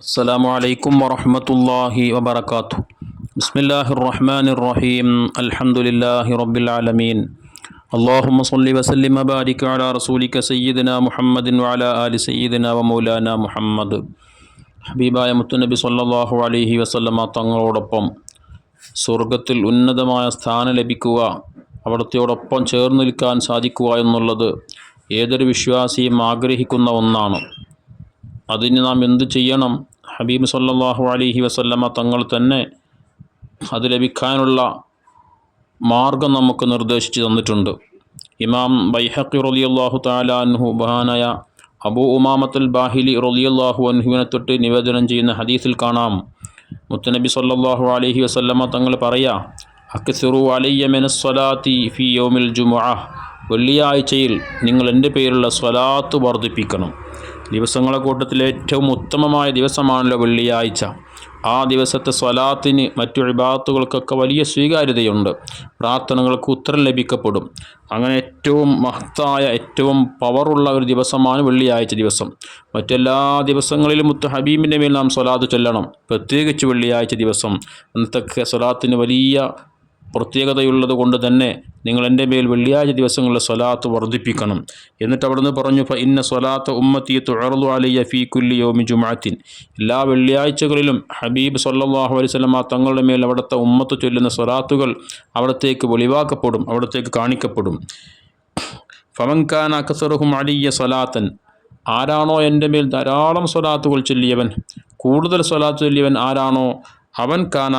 السلام عليكم ورحمة الله وبركاته بسم الله الرحمن الرحيم الحمد لله رب العالمين اللهم صل وسلم وبارك على رسولك سيدنا محمد وعلى آل سيدنا ومولانا محمد ഹബീബായ മുത്തുനബി സല്ലല്ലാഹു അലൈഹി വസല്ലമ തങ്ങളോടൊപ്പം സ്വർഗത്തിൽ ഉന്നതമായ സ്ഥാനം ലഭിക്കുക അവിടത്തെയോടൊപ്പം ചേർന്ന് നിൽക്കാൻ സാധിക്കുക എന്നുള്ളത് ഏതൊരു വിശ്വാസിയും ആഗ്രഹിക്കുന്ന ഒന്നാണ് അതിന് നാം എന്ത് ചെയ്യണം? ഹബീബ് സല്ലാഹു അലൈഹി വസല്ലമ തങ്ങൾ തന്നെ അത് ലഭിക്കാനുള്ള മാർഗം നമുക്ക് നിർദ്ദേശിച്ചു തന്നിട്ടുണ്ട്. ഇമാം ബൈഹക്കി റളിയല്ലാഹു തആല അൻഹു ബഹാനായ അബൂ ഉമാമത്തുൽ ബാഹിലി റളിയല്ലാഹു അൻഹുവിനെ തൊട്ട് നിവേദനം ചെയ്യുന്ന ഹദീസിൽ കാണാം. മുത്തനബി സല്ലാഹു അലഹി വസല്ലമ തങ്ങൾ പറയാ അക്സിറു അലയ്യ മെനസ്വലാത്തി സ്വലാത്തി ഫി യോമിൽ ജുമുഅ. വെള്ളിയാഴ്ചയിൽ നിങ്ങൾ എന്റെ പേരുള്ള സ്വലാത്ത് വർദ്ധിപ്പിക്കണം. ദിവസങ്ങളെ കൂട്ടത്തിലെ ഏറ്റവും ഉത്തമമായ ദിവസമാണല്ലോ വെള്ളിയാഴ്ച. ആ ദിവസത്തെ സ്വലാത്തിന് മറ്റു വിഭാഗത്തുകൾക്കൊക്കെ വലിയ സ്വീകാര്യതയുണ്ട്. പ്രാർത്ഥനകൾക്ക് ഉത്തരം ലഭിക്കപ്പെടും. അങ്ങനെ ഏറ്റവും മഹത്തായ ഏറ്റവും പവറുള്ള ഒരു ദിവസമാണ് വെള്ളിയാഴ്ച ദിവസം. മറ്റെല്ലാ ദിവസങ്ങളിലും മുത്ത ഹബീബിന്റെ മേൽ നാം സ്വലാത്ത് ചൊല്ലണം. പ്രത്യേകിച്ച് വെള്ളിയാഴ്ച ദിവസം. അന്നത്തെ സ്വലാത്തിന് വലിയ പ്രത്യേകതയുള്ളത് കൊണ്ട് തന്നെ നിങ്ങൾ എന്റെ മേൽ വെള്ളിയാഴ്ച ദിവസങ്ങളിലെ സ്വലാത്ത് വർദ്ധിപ്പിക്കണം. എന്നിട്ട് അവിടുന്ന് പറഞ്ഞു ഫ ഇന്ന സ്വലാത്ത് ഉമ്മത്തി തുഴറു അലയ്യ ഫീ കുല്ലി യോമി ജുമാത്തിൻ എല്ലാ വെള്ളിയാഴ്ചകളിലും ഹബീബ് സല്ലാഹു അലൈവല്ലമ തങ്ങളുടെ മേൽ അവിടുത്തെ ഉമ്മത്ത് ചൊല്ലുന്ന സ്വലാത്തുകൾ അവിടത്തേക്ക് വെളിവാക്കപ്പെടും അവിടത്തേക്ക് കാണിക്കപ്പെടും. ഫമൻഖാൻ അക്സറുഹും അലിയ സ്വലാത്തൻ. ആരാണോ എന്റെ മേൽ ധാരാളം സ്വലാത്തുകൾ ചൊല്ലിയവൻ കൂടുതൽ സ്വലാത്ത് ചൊല്ലിയവൻ ആരാണോ? അവൻ കാന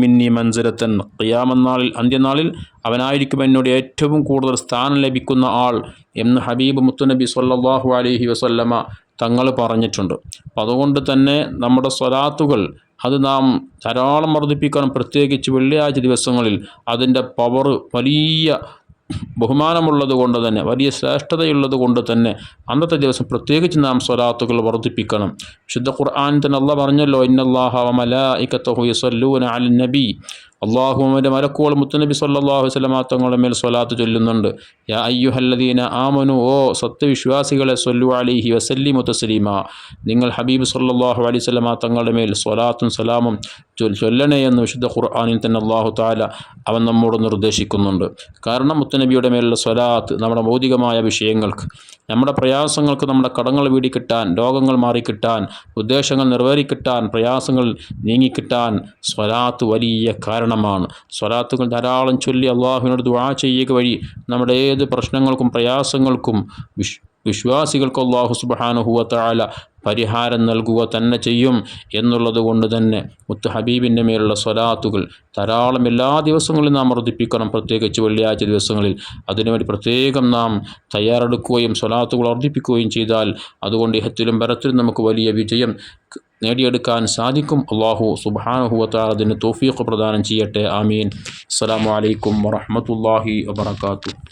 മിന്നി മൻസരത്തൻ ഖിയാമെന്നാളിൽ അന്ത്യനാളിൽ അവനായിരിക്കും എന്നോട് ഏറ്റവും കൂടുതൽ സ്ഥാനം ലഭിക്കുന്ന ആൾ എന്ന് ഹബീബ് മുത്തുനബി സല്ലാഹു അലഹി വസല്ലമ തങ്ങൾ പറഞ്ഞിട്ടുണ്ട്. അപ്പം അതുകൊണ്ട് തന്നെ നമ്മുടെ സ്വലാത്തുകൾ അത് നാം ധാരാളം വർദ്ധിപ്പിക്കണം പ്രത്യേകിച്ച് വെള്ളിയാഴ്ച ദിവസങ്ങളിൽ അതിന്റെ പവർ വലിയ ബഹുമാനമുള്ളത് കൊണ്ട് തന്നെ വലിയ ശ്രേഷ്ഠതയുള്ളത് കൊണ്ട് തന്നെ അന്നത്തെ ദിവസം പ്രത്യേകിച്ച് നാം സ്വലാത്തുകൾ വർദ്ധിപ്പിക്കണം. വിശുദ്ധ ഖുർആൻ തന്നെ അല്ല പറഞ്ഞല്ലോ ഇന്നല്ലാഹ മലായിക്കത്തഹു യസല്ലൂന അൽ നബി. അള്ളാഹുവിന്റെ മലക്കുകൾ മുത്തുനബി സല്ലാഹു വസ്ലമാ തങ്ങളുടെ മേൽ സ്വലാത്ത് ചൊല്ലുന്നുണ്ട്. യാ അയ്യുഹല്ലദീന ആമനു ഓ സത്യവിശ്വാസികളെ സൊല്ലു അലിഹി വസല്ലി മുത്തസലീമ നിങ്ങൾ ഹബീബ് സല്ലാഹു അലൈഹി സ്വലമാ തങ്ങളുടെ മേൽ സ്വലാത്തും സലാമും ചൊല്ലണേ എന്ന് വിശുദ്ധ ഖുർആാനിൽ തന്നെ അള്ളാഹു താല അവൻ നമ്മോട് നിർദ്ദേശിക്കുന്നുണ്ട്. കാരണം മുത്തനബിയുടെ മേലുള്ള സ്വലാത്ത് നമ്മുടെ ഭൗതികമായ വിഷയങ്ങൾക്ക് നമ്മുടെ പ്രയാസങ്ങൾക്ക് നമ്മുടെ കടങ്ങൾ വീടിക്കിട്ടാൻ രോഗങ്ങൾ മാറിക്കിട്ടാൻ ഉദ്ദേശങ്ങൾ നിറവേറിക്കിട്ടാൻ പ്രയാസങ്ങൾ നീങ്ങിക്കിട്ടാൻ സ്വലാത്ത് വലിയ കാരണമാണ്. സ്വലാത്തുകൾ ധാരാളം ചൊല്ലി അള്ളാഹുവിനോട് ദുവാ ചെയ്യുക വഴി നമ്മുടെ ഏത് പ്രശ്നങ്ങൾക്കും പ്രയാസങ്ങൾക്കും വിശ് വിശ്വാസികൾക്ക് അള്ളാഹു സുബാനുഹുവത്താല പരിഹാരം നൽകുക തന്നെ ചെയ്യും എന്നുള്ളത് കൊണ്ട് തന്നെ മുത്ത് ഹബീബിന്റെ മേലുള്ള സ്വലാത്തുകൾ ധാരാളം എല്ലാ ദിവസങ്ങളിലും നാം വർദ്ധിപ്പിക്കണം. പ്രത്യേകിച്ച് വെള്ളിയാഴ്ച ദിവസങ്ങളിൽ അതിനുവേണ്ടി പ്രത്യേകം നാം തയ്യാറെടുക്കുകയും സ്വലാത്തുകൾ വർദ്ധിപ്പിക്കുകയും ചെയ്താൽ അതുകൊണ്ട് ഇഹത്തിലും പരത്തിലും നമുക്ക് വലിയ വിജയം നേടിയെടുക്കാൻ സാധിക്കും. അള്ളാഹു സുബാനുഹുവത്താൽ അതിന് തോഫീഖ് പ്രദാനം ചെയ്യട്ടെ. ആമീൻ. അസ്സാം വലൈക്കും വറഹമത്തല്ലാഹി വാത്തു